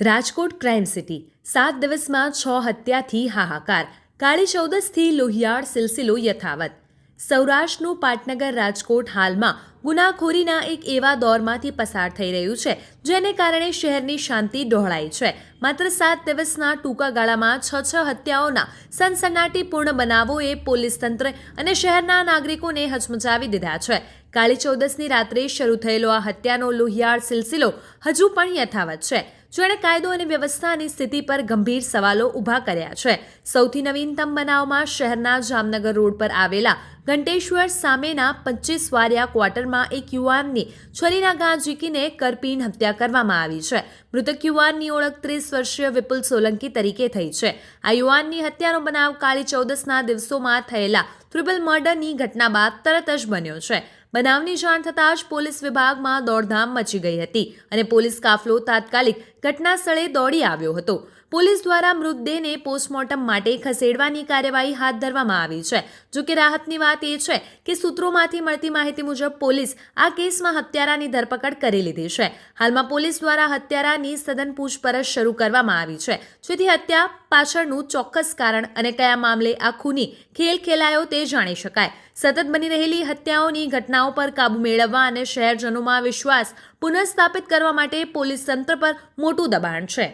Rajkot crime city. સાત દિવસમાં છ હત્યાથી હાહાકાર. કાળી ચૌદસથી લોહિયાળ સિલસિલો યથાવત. સૌરાષ્ટ્રનું પાટનગર રાજકોટ હાલમાં ગુનાખોરીના એક એવા દોરમાંથી પસાર થઈ રહ્યું છે, જેને કારણે શહેરની શાંતિ ડહોળાઈ છે. માત્ર સાત દિવસના ટૂંકા ગાળામાં છ છ હત્યાઓના સનસનાટીપૂર્ણ બનાવોએ પોલીસ તંત્ર અને શહેરના નાગરિકોને હચમચાવી દીધા છે. કાળી ચૌદસની રાત્રે શરૂ થયેલો આ હત્યાનો લોહિયાળ સિલસિલો હજુ પણ યથાવત છે. જેણે કાયદો અને વ્યવસ્થાની સ્થિતિ પર ગંભીર સવાલો ઊભા કર્યા છે, સૌથી નવીનતમ બનાવમાં શહેરના જામનગર રોડ પર આવેલા ઘંટેશ્વર સામેના પચીસ વારિયા ક્વાર્ટરમાં એક યુવાનની છરીના ઘા ઝીકીને કરપીણ હત્યા કરવામાં આવી છે. મૃતક યુવાનની ઓળખ ત્રીસ વર્ષીય વિપુલ સોલંકી તરીકે થઈ છે. આ યુવાનની હત્યાનો બનાવ કાળી ચૌદસના દિવસોમાં થયેલા ટ્રિપલ મર્ડરની ઘટના બાદ તરત જ બન્યો છે. બનાવની જાણ થતાં જ પોલીસ વિભાગમાં દોડધામ મચી ગઈ હતી અને પોલીસ કાફલો તાત્કાલિક ઘટના સ્થળે દોડી આવ્યો હતો. પોલીસ દ્વારા મૃતદેહને પોસ્ટમોર્ટમ માટે ખસેડવાની કાર્યવાહી હાથ ધરવામાં આવી છે. જો કે રાહતની વાત એ છે કે સૂત્રોમાંથી મળતી માહિતી મુજબ પોલીસ આ કેસમાં હત્યારાની ધરપકડ કરી લીધી છે. હાલમાં પોલીસ દ્વારા હત્યારાની સઘન પૂછપરછ શરૂ કરવામાં આવી છે. જેથી હત્યા પાછળનું ચોક્કસ કારણ અને કયા મામલે આ ખૂની ખેલ ખેલાયો તે જાણી શકાય. સતત બની રહેલી હત્યાઓની ઘટનાઓ પર કાબૂ મેળવવા અને શહેરજનોમાં વિશ્વાસ પુનઃસ્થાપિત કરવા માટે પોલીસ તંત્ર પર મોટું દબાણ છે.